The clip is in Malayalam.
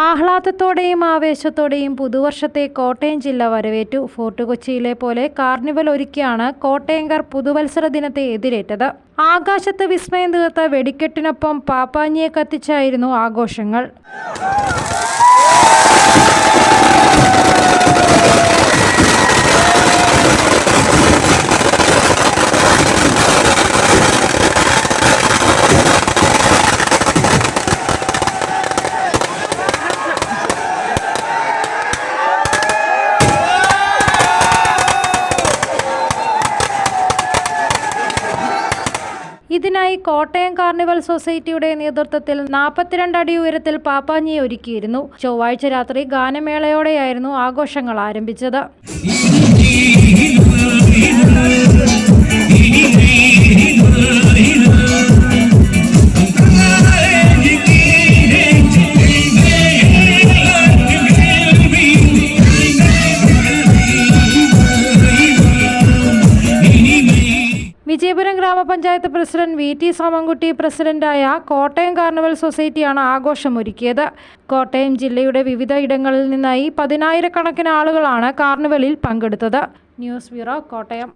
ആഹ്ലാദത്തോടെയും ആവേശത്തോടെയും പുതുവർഷത്തെ കോട്ടയം ജില്ല വരവേറ്റു. ഫോർട്ട് കൊച്ചിയിലെ പോലെ കാർണിവൽ ഒരുക്കിയാണ് കോട്ടയംകാർ പുതുവത്സര ദിനത്തെ എതിരേറ്റത്. ആകാശത്ത് വിസ്മയം തീർത്ത വെടിക്കെട്ടിനൊപ്പം പാപ്പാഞ്ഞിയെ കത്തിച്ചായിരുന്നു ആഘോഷങ്ങൾ. ഇതിനായി കോട്ടയം കാർണിവൽ സൊസൈറ്റിയുടെ നേതൃത്വത്തിൽ നാൽപ്പത്തിരണ്ട് അടി ഉയരത്തിൽ പാപ്പാഞ്ഞിയെ ഒരുക്കിയിരുന്നു. ചൊവ്വാഴ്ച രാത്രി ഗാനമേളയോടെയായിരുന്നു ആഘോഷങ്ങൾ ആരംഭിച്ചത്. വിജയപുരം ഗ്രാമപഞ്ചായത്ത് പ്രസിഡന്റ് വി ടി സാമൻകുട്ടി പ്രസിഡന്റായ കോട്ടയം കാർണിവൽ സൊസൈറ്റിയാണ് ആഘോഷമൊരുക്കിയത്. കോട്ടയം ജില്ലയുടെ വിവിധ ഇടങ്ങളിൽ നിന്നായി പതിനായിരക്കണക്കിന് ആളുകളാണ് കാർണിവലിൽ പങ്കെടുത്തത്. News bureau Kottayam.